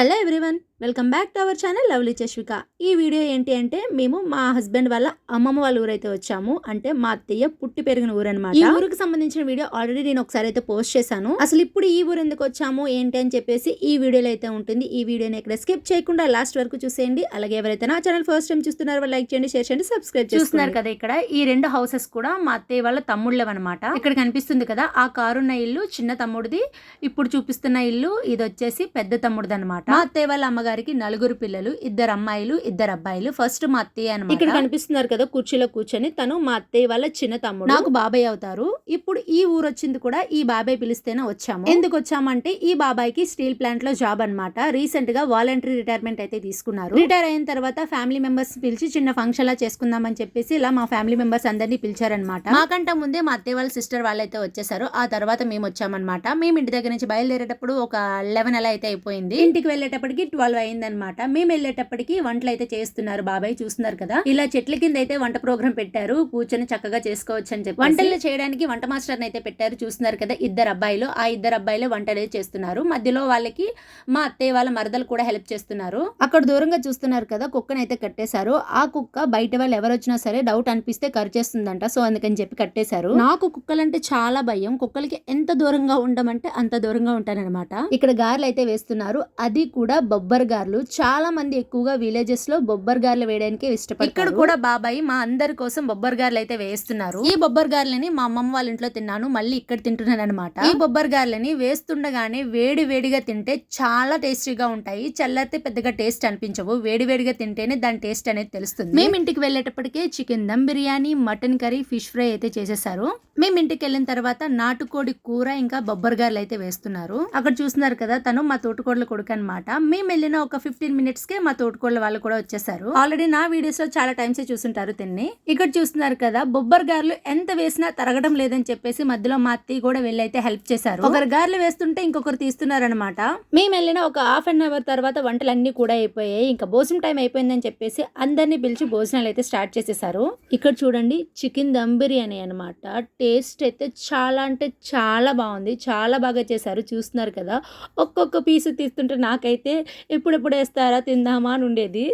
Hello everyone Welcome back to our channel lovely Chashvika. ఈ video ఏంటి అంటే మేము మా హస్బెండ్ వాళ్ళ అమ్మమ్మ వాళ్ళ ఊరైతే వచ్చాము. అంటే మా అత్తయ్య పుట్టి పెరిగిన ఊరు అనమాట ఈ ఊరికి సంబంధించిన వీడియో ఆల్రెడీ నేను ఒకసారి అయితే పోస్ట్ చేశాను. అసలు ఇప్పుడు ఈ ఊరు ఎందుకు వచ్చాము ఏంటి అని చెప్పేసి ఈ వీడియోలో అయితే ఉంటుంది. ఈ వీడియోని ఇక్కడ స్కిప్ చేయకుండా లాస్ట్ వరకు చూసేయండి. అలాగే ఎవరైతే నా ఛానల్ ఫస్ట్ టైం చూస్తున్నారో వాళ్ళు లైక్ చేయండి షేర్ చేయండి సబ్స్క్రైబ్ చూస్తున్నారు కదా ఇక్కడ ఈ రెండు హౌసెస్ కూడా మా అత్తయ్య వాళ్ళ తమ్ముళ్ళవి అనమాట ఇక్కడ కనిపిస్తుంది కదా ఆ కారున్న ఇల్లు చిన్న తమ్ముడిది. ఇప్పుడు చూపిస్తున్న ఇల్లు ఇది వచ్చేసి పెద్ద తమ్ముడిది అనమాట మా అత్తయ్య వాళ్ళ అమ్మగారు అమ్మగారికి నలుగురు పిల్లలు ఇద్దరు అమ్మాయిలు ఇద్దరు అబ్బాయిలు ఫస్ట్ మా అత్తయ్య అనమాట ఇక్కడ కనిపిస్తున్నారు కదా కుర్చీలో కూర్చొని తను మా అత్తయ్య వాళ్ళ చిన్న తమ్ముడు. నాకు బాబాయ్ అవుతారు. ఇప్పుడు ఈ ఊరు వచ్చింది కూడా ఈ బాబాయ్ పిలిస్తేనే వచ్చాము. ఎందుకు వచ్చామంటే ఈ బాబాయ్కి స్టీల్ ప్లాంట్లో జాబ్ అన్నమాట. రీసెంట్గా వాలంటరీ రిటైర్మెంట్ అయితే తీసుకున్నారు. రిటైర్ అయిన తర్వాత ఫ్యామిలీ మెంబర్స్ పిలిచి చిన్న ఫంక్షన్ లా చేసుకుందామని చెప్పేసి ఇలా మా ఫ్యామిలీ మెంబర్స్ అందరినీ పిలిచారనమాట మాకంట ముందే మా అత్తయ్య వాళ్ళ సిస్టర్ వాళ్ళైతే వచ్చేసారు. ఆ తర్వాత మేము వచ్చామన్నమాట. మేము ఇంటి దగ్గర నుంచి బయలుదేరేటప్పుడు ఒక లెవెన్ అలా అయితే అయిపోయింది. ఇంటికి వెళ్ళేటప్పటికి ట్వెల్వ్ అయిందనమాట. మేము వెళ్ళేటప్పటికి వంటలు అయితే చేస్తున్నారు బాబాయ్ చూస్తున్నారు కదా. ఇలా చెట్ల కింద అయితే వంట ప్రోగ్రామ్ పెట్టారు. కూర్చొని చక్కగా చేసుకోవచ్చు అని చెప్పి వంటలు చేయడానికి వంట మాస్టర్ అయితే పెట్టారు చూస్తున్నారు కదా ఇద్దరు అబ్బాయిలు. ఆ ఇద్దరు అబ్బాయిలు వంటలు చేస్తున్నారు. మధ్యలో వాళ్ళకి మా అత్తయ్య వాళ్ళ మరదలు కూడా హెల్ప్ చేస్తున్నారు. అక్కడ దూరంగా చూస్తున్నారు కదా కుక్కను అయితే కట్టేశారు. ఆ కుక్క బయట వాళ్ళు ఎవరు వచ్చినా సరే డౌట్ అనిపిస్తే కరిచేస్తుందంట సో అందుకని చెప్పి కట్టేశారు. నాకు కుక్కలంటే చాలా భయం. కుక్కలకి ఎంత దూరంగా ఉండమంటే అంత దూరంగా ఉంటానన్నమాట ఇక్కడ గారెలు అయితే వేస్తున్నారు. అది కూడా బొబ్బర్ గారెలు చాలా మంది ఎక్కువగా విలేజెస్లో బొబ్బర్ గారెలు వేయడానికి ఇష్టపడతారు. ఇక్కడ కూడా బాబాయ్ మా అందరి కోసం బొబ్బర్ గారెలు అయితే వేస్తున్నారు. ఈ బొబ్బర్ గారెలని మా అమ్మమ్మ వాళ్ళ ఇంట్లో తిన్నాను మళ్ళీ ఇక్కడ తింటున్నాను అనమాట ఈ బొబ్బర్ గారెలని వేస్తుండగానే వేడి వేడిగా తింటే చాలా టేస్టీగా ఉంటాయి. చల్లారితే పెద్దగా టేస్ట్ అనిపించవు. వేడి వేడిగా తింటేనే దాని టేస్ట్ అనేది తెలుస్తుంది. మేము ఇంటికి వెళ్ళేటప్పటికే chicken dum biryani mutton curry fish fry అయితే చేసేసారు. మేము ఇంటికి వెళ్ళిన తర్వాత నాటుకోడి కూర ఇంకా బొబ్బర్ గారెలు అయితే వేస్తున్నారు. అక్కడ చూస్తున్నారు కదా తను మా తోటకోడల కొడుకు అనమాట మేము వెళ్ళిన ఒక ఫిఫ్టీన్ మినిట్స్ కే మా తోటకోళ్ళ వాళ్ళు కూడా వచ్చేసారు. ఆల్రెడీ నా వీడియోస్లో చాలా టైమ్స్ చూసుంటారు తిన్ని. ఇక్కడ చూస్తున్నారు కదా బొబ్బర్ గార్లు ఎంత వేసినా తరగడం లేదని చెప్పేసి మధ్యలో మా అత్తయ్య కూడా వెళ్ళి అయితే హెల్ప్ చేశారు. ఒకరు గారెలు వేస్తుంటే ఇంకొకరు తీస్తున్నారనమాట మేము వెళ్ళిన ఒక హాఫ్ అన్ అవర్ తర్వాత వంటలు అన్ని కూడా అయిపోయాయి. ఇంకా భోజనం టైం అయిపోయిందని చెప్పేసి అందరినీ పిలిచి భోజనాలు అయితే స్టార్ట్ చేసేసారు. ఇక్కడ చూడండి చికెన్ దమ్ బిర్యానీ అనమాట టేస్ట్ అయితే చాలా అంటే చాలా బాగుంది. చాలా బాగా చేశారు. చూస్తున్నారు కదా ఒక్కొక్క పీసు తీస్తుంటే నాకైతే ఎప్పుడెప్పుడు వేస్తారా తిందామా అని ఉండేది.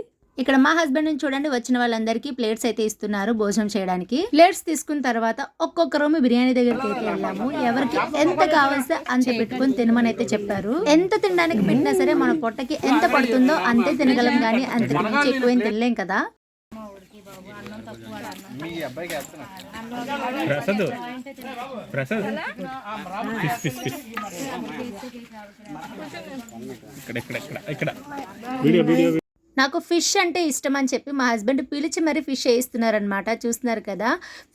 ఇక్కడ మా హస్బెండ్ని చూడండి వచ్చిన వాళ్ళందరికీ ప్లేట్స్ అయితే ఇస్తున్నారు భోజనం చేయడానికి. ప్లేట్స్ తీసుకున్న తర్వాత ఒక్కొక్క రూమ్ బిర్యానీ దగ్గరికి అయితే వెళ్ళాము. ఎవరికి ఎంత కావాల్సి అంత పెట్టుకొని తినమని అయితే చెప్పారు. ఎంత తినడానికి పెట్టినా సరే మన పొట్టకి ఎంత పడుతుందో అంతే తినగలం కానీ అంత ఎక్కువ తినలేం కదా. మీ అబ్బాయికి వేస్తున్నా. ప్రసాద్. ప్రసాద్. ఇక్కడ ఇక్కడ ఇక్కడ ఇక్కడ. వీడియో వీడియో నాకు ఫిష్ అంటే ఇష్టం అని చెప్పి మా హస్బెండ్ పిలిచి మరీ ఫిష్ వేయిస్తున్నారనమాట చూస్తున్నారు కదా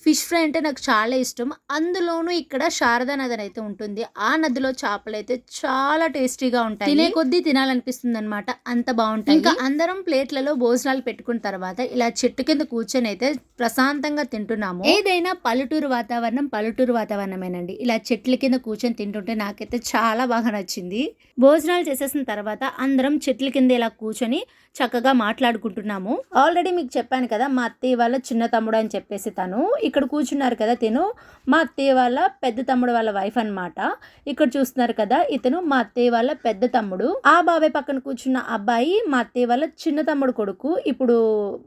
ఫిష్ ఫ్రై అంటే నాకు చాలా ఇష్టం. అందులోనూ ఇక్కడ శారదా నది అయితే ఉంటుంది. ఆ నదిలో చేపలు అయితే చాలా టేస్టీగా ఉంటాయి. తినే కొద్దీ తినాలనిపిస్తుంది అనమాట అంత బాగుంటాయి. ఇంకా అందరం ప్లేట్లలో భోజనాలు పెట్టుకున్న తర్వాత ఇలా చెట్టు కింద కూర్చొని అయితే ప్రశాంతంగా తింటున్నాము. ఏదైనా పల్లెటూరు వాతావరణం పల్లెటూరు వాతావరణమేనండి. ఇలా చెట్ల కింద కూర్చొని తింటుంటే నాకైతే చాలా బాగా నచ్చింది. భోజనాలు చేసేసిన తర్వాత అందరం చెట్ల కింద ఇలా కూర్చొని చక్కగా మాట్లాడుకుంటున్నాము. ఆల్రెడీ మీకు చెప్పాను కదా మా అత్తయ్య వాళ్ళ చిన్న తమ్ముడు అని చెప్పేసి తను. ఇక్కడ కూర్చున్నారు కదా తిను. మా అత్తయ్య వాళ్ళ పెద్ద తమ్ముడు వాళ్ళ వైఫ్ అనమాట ఇక్కడ చూస్తున్నారు కదా ఇతను మా అత్తయ్య వాళ్ళ పెద్ద తమ్ముడు. ఆ బాబాయ్ పక్కన కూర్చున్న అబ్బాయి మా అత్తయ్య వాళ్ళ చిన్న తమ్ముడు కొడుకు. ఇప్పుడు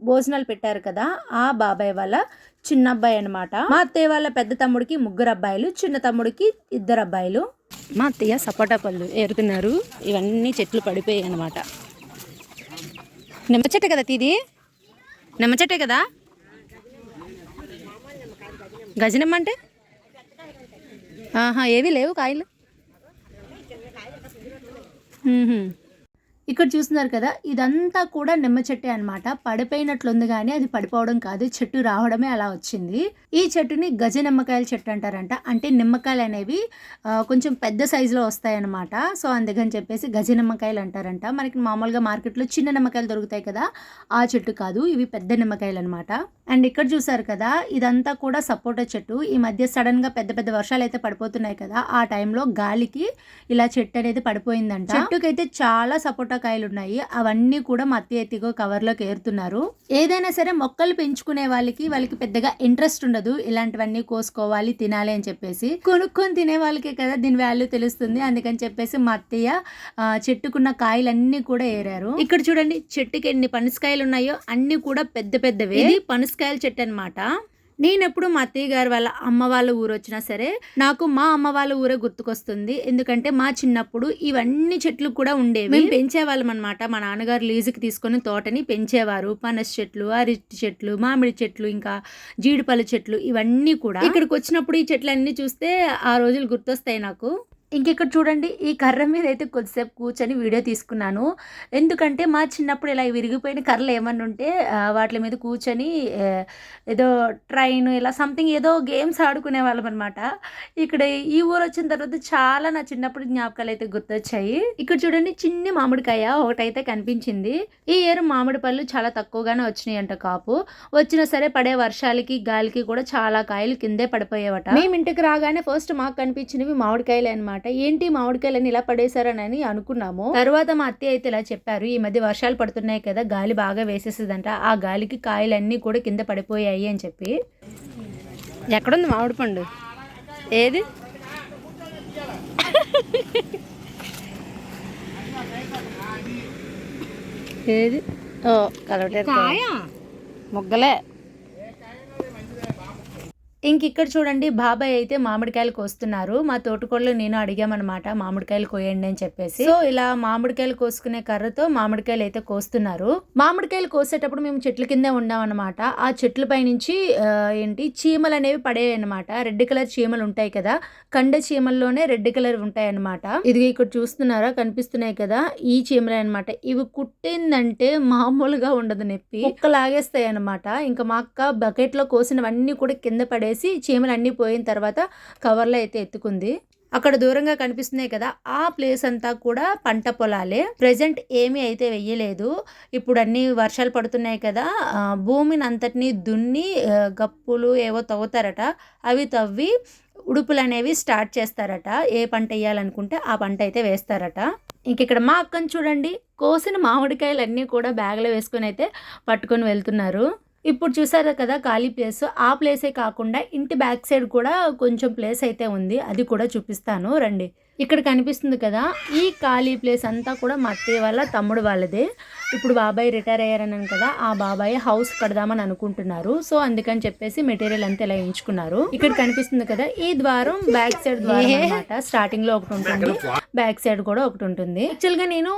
భోజనాలు పెట్టారు కదా ఆ బాబాయ్ వాళ్ళ చిన్న అబ్బాయి అనమాట మా అత్తయ్య వాళ్ళ పెద్ద తమ్ముడికి ముగ్గురు అబ్బాయిలు చిన్న తమ్ముడికి ఇద్దరు అబ్బాయిలు. మా అత్తయ్య సపోటా పళ్ళు ఏరుతున్నారు. ఇవన్నీ చెట్లు పడిపోయాయి అనమాట నిమ్మ చెట్టే కదా తీది? నిమ్మ చెట్టే కదా? గజనిమ్మ అంటే ఆహా ఏవి లేవు కాయలు. ఇక్కడ చూస్తున్నారు కదా ఇదంతా కూడా నిమ్మ చెట్టే అనమాట పడిపోయినట్లుంది కానీ అది పడిపోవడం కాదు చెట్టు రావడమే అలా వచ్చింది. ఈ చెట్టుని గజ నిమ్మకాయల చెట్టు అంటారంట. అంటే నిమ్మకాయలు అనేవి కొంచెం పెద్ద సైజులో వస్తాయన్నమాట. సో అందుకని చెప్పేసి గజ నిమ్మకాయలు అంటారంట. మనకి మామూలుగా మార్కెట్లో చిన్న నిమ్మకాయలు దొరుకుతాయి కదా ఆ చెట్టు కాదు ఇవి పెద్ద నిమ్మకాయలు అనమాట అండ్ ఇక్కడ చూసారు కదా ఇదంతా కూడా సపోటా చెట్టు. ఈ మధ్య సడన్గా పెద్ద పెద్ద వర్షాలు అయితే పడిపోతున్నాయి కదా ఆ టైంలో గాలికి ఇలా చెట్టు అనేది పడిపోయిందంట. చెట్టుకైతే చాలా సపోటా సపోటా కాయలు ఉన్నాయి అవన్నీ కూడా మా అత్తయ్య ఎత్తిగో కవర్లోకి ఏరుతున్నారు. ఏదైనా సరే మొక్కలు పెంచుకునే వాళ్ళకి వాళ్ళకి పెద్దగా ఇంట్రెస్ట్ ఉండదు. ఇలాంటివన్నీ కోసుకోవాలి తినాలి అని చెప్పేసి. కొనుక్కొని తినే వాళ్ళకే కదా దీని వాల్యూ తెలుస్తుంది. అందుకని చెప్పేసి మా అత్తయ్య చెట్టుకున్న కాయలన్నీ కూడా ఏరారు. ఇక్కడ చూడండి చెట్టుకి ఎన్ని పనసకాయలు ఉన్నాయో అన్ని కూడా పెద్ద పెద్దవి. ఇది పనసకాయల చెట్టు అన్నమాట. నేను ఎప్పుడు మా అత్తయ్య గారు వాళ్ళ అమ్మ వాళ్ళ ఊరు వచ్చినా సరే నాకు మా అమ్మ వాళ్ళ ఊరే గుర్తుకొస్తుంది. ఎందుకంటే మా చిన్నప్పుడు ఇవన్నీ చెట్లు కూడా ఉండేవి. మేము పెంచేవాళ్ళం అనమాట మా నాన్నగారు లీజుకి తీసుకొని తోటని పెంచేవారు. పనస చెట్లు అరటి చెట్లు మామిడి చెట్లు ఇంకా జీడిపళ్ళ చెట్లు ఇవన్నీ కూడా. ఇక్కడికి వచ్చినప్పుడు ఈ చెట్లన్నీ చూస్తే ఆ రోజులు గుర్తొస్తాయి నాకు. ఇంకెక్కడ చూడండి ఈ కర్ర మీద అయితే కొద్దిసేపు కూర్చొని వీడియో తీసుకున్నాను. ఎందుకంటే మా చిన్నప్పుడు ఇలా విరిగిపోయిన కర్రలు ఏమన్నా ఉంటే వాటి మీద కూర్చొని ఏదో ట్రైన్ ఇలా సంథింగ్ ఏదో గేమ్స్ ఆడుకునే వాళ్ళం అనమాట ఇక్కడ ఈ ఊరు వచ్చిన తర్వాత చాలా నా చిన్నప్పుడు జ్ఞాపకాలు అయితే గుర్తొచ్చాయి. ఇక్కడ చూడండి చిన్ని మామిడికాయ ఒకటైతే కనిపించింది. ఈ ఇయర్ మామిడి పళ్ళు చాలా తక్కువగానే వచ్చినాయి అంట కాపు. వచ్చినా సరే పడే వర్షాలకి గాలికి కూడా చాలా కాయలు కిందే పడిపోయేవట. మేము ఇంటికి రాగానే ఫస్ట్ మాకు కనిపించినవి మామిడికాయలే అనమాట ఏంటి మామిడికాయలని ఇలా పడేశారని అనుకున్నాము. తర్వాత మా అత్తయ్య అయితే ఇలా చెప్పారు ఈ మధ్య వర్షాలు పడుతున్నాయి కదా గాలి బాగా వేసేస్తుందంట ఆ గాలికి కాయలన్నీ కూడా కింద పడిపోయాయి అని చెప్పి. ఎక్కడుంది మామిడి పండు? ఏది? ఏది? ఓ కలవటేరు ముగ్గలే. ఇంక ఇక్కడ చూడండి బాబాయ్ అయితే మామిడికాయలు కోస్తున్నారు. మా తోటకోళ్ళు నేను అడిగామన్నమాట మామిడికాయలు కోయండి అని చెప్పేసి. సో ఇలా మామిడికాయలు కోసుకునే కర్రతో మామిడికాయలు అయితే కోస్తున్నారు. మామిడికాయలు కోసేటప్పుడు మేము చెట్ల కిందే ఉన్నామన్నమాట ఆ చెట్ల పైనుంచి ఏంటి చీమలు అనేవి పడేయన్నమాట. రెడ్ కలర్ చీమలు ఉంటాయి కదా కండ చీమల్లోనే రెడ్ కలర్ ఉంటాయి అన్నమాట ఇది ఇక్కడ చూస్తున్నారా కనిపిస్తున్నాయి కదా ఈ చీమలే అనమాట ఇవి కుట్టిందంటే మామూలుగా ఉండదు నొప్పి. ఒక్క లాగేస్తాయి అనమాట ఇంకా మా అక్క బకెట్లో కోసినవన్నీ కూడా కింద పడే వేసి చీమలన్నీ పోయిన తర్వాత కవర్లో అయితే ఎత్తుకుంది. అక్కడ దూరంగా కనిపిస్తున్నాయి కదా ఆ ప్లేస్ అంతా కూడా పంట పొలాలే. ప్రజెంట్ ఏమీ అయితే వెయ్యలేదు. ఇప్పుడు అన్ని వర్షాలు పడుతున్నాయి కదా భూమిని అంతటినీ దున్ని గప్పులు ఏవో తవ్వుతారట. అవి తవ్వి ఉడుపులు అనేవి స్టార్ట్ చేస్తారట. ఏ పంట వేయాలనుకుంటే ఆ పంట అయితే వేస్తారట. ఇంక ఇక్కడ మా అక్కని చూడండి కోసిన మామిడికాయలు అన్నీ కూడా బ్యాగ్లో వేసుకొని అయితే పట్టుకొని వెళ్తున్నారు. ఇప్పుడు చూసారు కదా ఖాళీ ప్లేస్. ఆ ప్లేసే కాకుండా ఇంటి బ్యాక్ సైడ్ కూడా కొంచెం ప్లేస్ అయితే ఉంది. అది కూడా చూపిస్తాను. రండి. ఇక్కడ కనిపిస్తుంది కదా ఈ ఖాళీ ప్లేస్ అంతా కూడా మా అత్తయ్య వాళ్ళ తమ్ముడు వాళ్ళదే. ఇప్పుడు బాబాయ్ రిటైర్ అయ్యారన్నాను కదా ఆ బాబాయ్ హౌస్ కడదామని అనుకుంటున్నారు. సో అందుకని చెప్పేసి మెటీరియల్ అంతా ఇలా ఎంచుకున్నారు. ఇక్కడ కనిపిస్తుంది కదా ఈ ద్వారం బ్యాక్ సైడ్ ద్వారం స్టార్టింగ్లో ఒకటి ఉంటుంది. బ్యాక్ సైడ్ కూడా ఒకటి ఉంటుంది యాక్చువల్గా నేను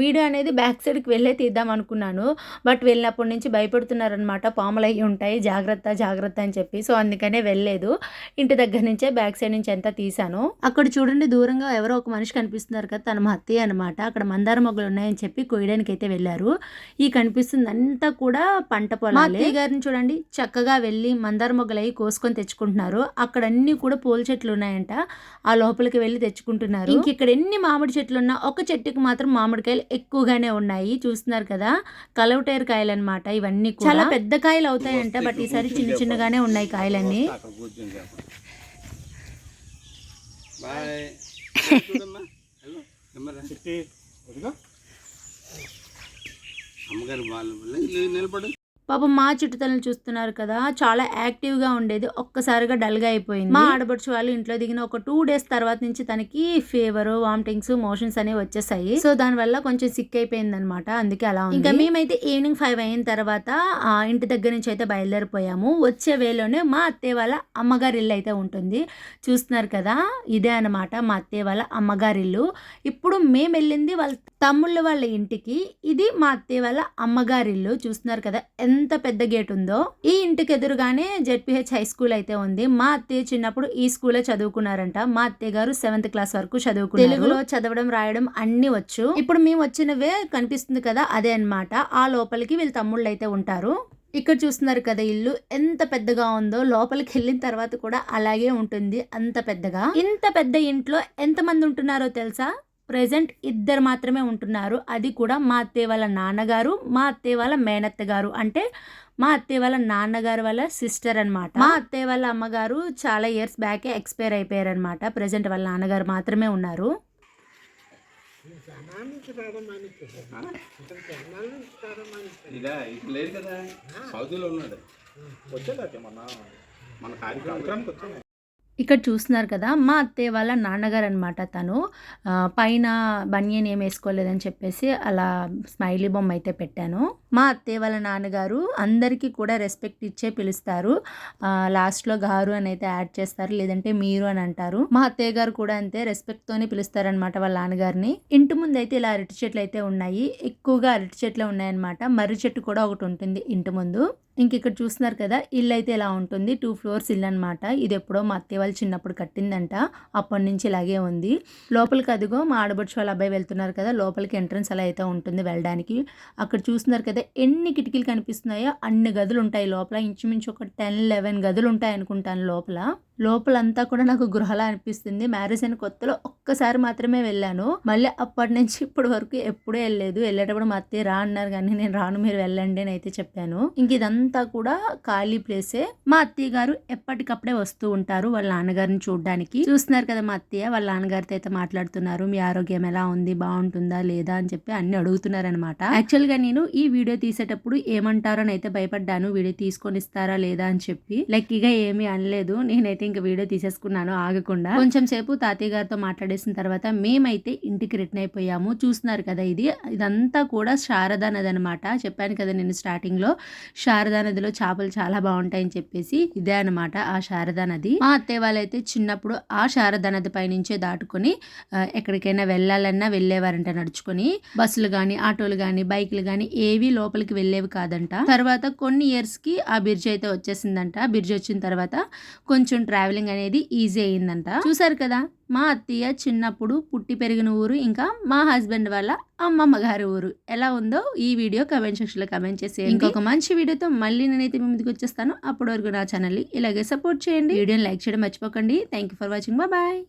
వీడియో అనేది బ్యాక్ సైడ్కి వెళ్ళే తీద్దాం అనుకున్నాను. బట్ వెళ్ళినప్పటి నుంచి భయపడుతున్నారనమాట పాములు అయ్యి ఉంటాయి. జాగ్రత్త జాగ్రత్త అని చెప్పి. సో అందుకనే వెళ్ళలేదు. ఇంటి దగ్గర నుంచే బ్యాక్ సైడ్ నుంచి అంతా తీసాను అక్కడ చూడండి దూరంగా ఎవరో ఒక మనిషి కనిపిస్తున్నారు కదా తన మా అత్తయ్య అనమాట అక్కడ మందార మొగ్గలు ఉన్నాయని చెప్పి కొయ్యడానికి అయితే వెళ్ళారు. ఈ కనిపిస్తుంది అంతా కూడా పంట పొలాలే. గారిని చూడండి. చక్కగా వెళ్ళి మందార మొగ్గలు అవి కోసుకొని తెచ్చుకుంటున్నారు. అక్కడ అన్ని కూడా పూల చెట్లు ఉన్నాయంట. ఆ లోపలికి వెళ్ళి తెచ్చుకుంటున్నారు. ఇంక ఇక్కడ ఎన్ని మామిడి చెట్లు ఉన్నా ఒక చెట్టుకి మాత్రం మామిడికాయలు ఎక్కువగానే ఉన్నాయి. చూస్తున్నారు కదా? కలవటేరు కాయలు అనమాట ఇవన్నీ కూడా. చాలా పెద్ద కాయలు అవుతాయంట బట్ ఈసారి చిన్న చిన్నగానే ఉన్నాయి కాయలన్నీ. అమ్మగారు వాళ్ళు నిలబడు. పాపం మా చుట్టుతలను చూస్తున్నారు కదా చాలా యాక్టివ్గా ఉండేది ఒక్కసారిగా డల్గా అయిపోయింది. మా ఆడబడుచు వాళ్ళు ఇంట్లో దిగిన ఒక టూ డేస్ తర్వాత నుంచి తనకి ఫీవర్ వామిటింగ్స్ మోషన్స్ అనేవి వచ్చేసాయి. సో దానివల్ల కొంచెం సిక్ అయిపోయింది అనమాట అందుకే అలా ఉంది. ఇంకా మేమైతే ఈవినింగ్ ఫైవ్ అయిన తర్వాత ఆ ఇంటి దగ్గర నుంచి అయితే బయలుదేరిపోయాము. వచ్చే వేలోనే మా అత్తయ్య వాళ్ళ అమ్మగారి ఇల్లు అయితే ఉంటుంది. చూస్తున్నారు కదా ఇదే అనమాట మా అత్తయ్య వాళ్ళ అమ్మగారి ఇల్లు. ఇప్పుడు మేము వెళ్ళింది వాళ్ళ తమ్ముళ్ళ వాళ్ళ ఇంటికి ఇది మా అత్తయ్య వాళ్ళ అమ్మగారి ఇల్లు. చూస్తున్నారు కదా ఎంత ఎంత పెద్ద గేట్ ఉందో ఈ ఇంటికి ఎదురుగానే జెడ్పిహెచ్ హై స్కూల్ అయితే ఉంది. మా అత్తయ్య చిన్నప్పుడు ఈ స్కూలే చదువుకున్నారంట. మా అత్తయ్య గారు సెవెంత్ క్లాస్ వరకు చదువుకున్నారు. తెలుగులో చదవడం రాయడం అన్ని వచ్చు. ఇప్పుడు మేము వచ్చినవే కనిపిస్తుంది కదా అదే అన్నమాట. ఆ లోపలికి వీళ్ళ తమ్ముళ్ళు అయితే ఉంటారు. ఇక్కడ చూస్తున్నారు కదా ఇల్లు ఎంత పెద్దగా ఉందో. లోపలికి వెళ్ళిన తర్వాత కూడా అలాగే ఉంటుంది అంత పెద్దగా. ఇంత పెద్ద ఇంట్లో ఎంత మంది ఉంటున్నారో తెలుసా? ప్రజెంట్ ఇద్దరు మాత్రమే ఉంటున్నారు. అది కూడా మా అత్తయ్య వాళ్ళ నాన్నగారు మా అత్తయ్య వాళ్ళ మేనత్త గారు. అంటే మా అత్తయ్య వాళ్ళ నాన్నగారు వాళ్ళ సిస్టర్ అన్నమాట. మా అత్తయ్య వాళ్ళ అమ్మగారు చాలా ఇయర్స్ బ్యాకే ఎక్స్పైర్ అయిపోయారు అనమాట ప్రజెంట్ వాళ్ళ నాన్నగారు మాత్రమే ఉన్నారు. లేదు కదా. సౌదీలో ఉన్నాడు. వచ్చేదాకే మన మన కార్యక్రమం. వచ్చాను ఇక్కడ చూస్తున్నారు కదా మా అత్తయ్య వాళ్ళ నాన్నగారు అనమాట తను పైన బనియన్ ఏం వేసుకోలేదని చెప్పేసి అలా స్మైలీ బొమ్మ అయితే పెట్టాను. మా అత్తయ్య వాళ్ళ నాన్నగారు అందరికీ కూడా రెస్పెక్ట్ ఇచ్చే పిలుస్తారు. లాస్ట్లో గారు అని అయితే యాడ్ చేస్తారు లేదంటే మీరు అని అంటారు. మా అత్తయ్య గారు కూడా అంతే రెస్పెక్ట్ తోనే పిలుస్తారనమాట వాళ్ళ నాన్నగారిని. ఇంటి ముందు అయితే ఇలా అరటి చెట్లు అయితే ఉన్నాయి. ఎక్కువగా అరటి చెట్లు ఉన్నాయన్నమాట. మర్రి చెట్టు కూడా ఒకటి ఉంటుంది ఇంటి ముందు. ఇంక ఇక్కడ చూస్తున్నారు కదా ఇల్లు అయితే ఇలా ఉంటుంది. టూ ఫ్లోర్స్ ఇల్లు అనమాట ఇది ఎప్పుడో మా అత్తయ్య వాళ్ళు చిన్నప్పుడు కట్టిందంట. అప్పటి నుంచి ఇలాగే ఉంది. లోపలికి అదిగో మా ఆడబడుచు వాళ్ళ అబ్బాయి వెళ్తున్నారు కదా లోపలికి ఎంట్రన్స్ అలా అయితే ఉంటుంది వెళ్ళడానికి. అక్కడ చూస్తున్నారు కదా ఎన్ని కిటికీలు కనిపిస్తున్నాయో అన్ని గదులు ఉంటాయి లోపల. ఇంచుమించు ఒక టెన్ లెవెన్ గదులు ఉంటాయి అనుకుంటాను లోపల. లోపలంతా కూడా నాకు గృహలా అనిపిస్తుంది. మ్యారేజ్ అయిన కొత్తలో ఒక్కసారి మాత్రమే వెళ్ళాను. మళ్ళీ అప్పటి నుంచి ఇప్పటి వరకు ఎప్పుడూ వెళ్ళలేదు. వెళ్ళేటప్పుడు మా అత్తయ్య రా అన్నారు కానీ నేను రాను మీరు వెళ్ళండి అని అయితే చెప్పాను. ఇంక ఇదంతా కూడా ఖాళీ ప్లేసే. మా అత్తయ్య గారు ఎప్పటికప్పుడే వస్తూ ఉంటారు వాళ్ళ నాన్నగారిని చూడడానికి. చూస్తున్నారు కదా మా అత్తయ్య వాళ్ళ నాన్నగారితో అయితే మాట్లాడుతున్నారు. మీ ఆరోగ్యం ఎలా ఉంది? బాగుంటుందా? లేదా? అని చెప్పి అన్ని అడుగుతున్నారనమాట యాక్చువల్గా యాక్చువల్గా నేను ఈ వీడియో తీసేటప్పుడు ఏమంటారో అని అయితే భయపడ్డాను. వీడియో తీసుకొని ఇస్తారా లేదా అని చెప్పి. లక్కీగా ఏమీ అనలేదు. నేనైతే ఇంకా వీడియో తీసేసుకున్నాను ఆగకుండా. కొంచెం సేపు తాతయ్య గారితో మాట్లాడేసిన తర్వాత మేమైతే ఇంటికి రిటర్న్ అయిపోయాము. చూస్తున్నారు కదా ఇది ఇదంతా కూడా శారదా నది అనమాట చెప్పాను కదా నేను స్టార్టింగ్లో శారదా నదిలో చేపలు చాలా బాగుంటాయని చెప్పేసి ఇదే అనమాట ఆ శారదా నది. మా అత్తయ్య వాళ్ళైతే చిన్నప్పుడు ఆ శారదా నది పైనుంచే దాటుకొని ఎక్కడికైనా వెళ్ళాలన్నా వెళ్ళేవారంట నడుచుకొని. బస్సులు కానీ ఆటోలు కానీ బైకులు కానీ ఏవి లోపలికి వెళ్ళేవి కాదంట. తర్వాత కొన్ని ఇయర్స్కి ఆ బ్రిడ్జ్ అయితే వచ్చేసిందంట. బ్రిడ్జ్ వచ్చిన తర్వాత కొంచెం ట్రావెలింగ్ అనేది ఈజీ అయ్యిందంట. చూసారు కదా మా అత్తయ్య చిన్నప్పుడు పుట్టి పెరిగిన ఊరు ఇంకా మా హస్బెండ్ వాళ్ళ అమ్మమ్మ గారి ఊరు. ఎలా ఉందో ఈ వీడియో కమెంట్ సెక్షన్లో కమెంట్ చేసి ఇంకొక మంచి వీడియోతో మళ్ళీ నేనైతే మీ ముందుకు వచ్చేస్తాను. అప్పటి వరకు నా ఛానల్ ఇలాగే సపోర్ట్ చేయండి. వీడియోని లైక్ చేయడం మర్చిపోకండి. Thank you for watching bye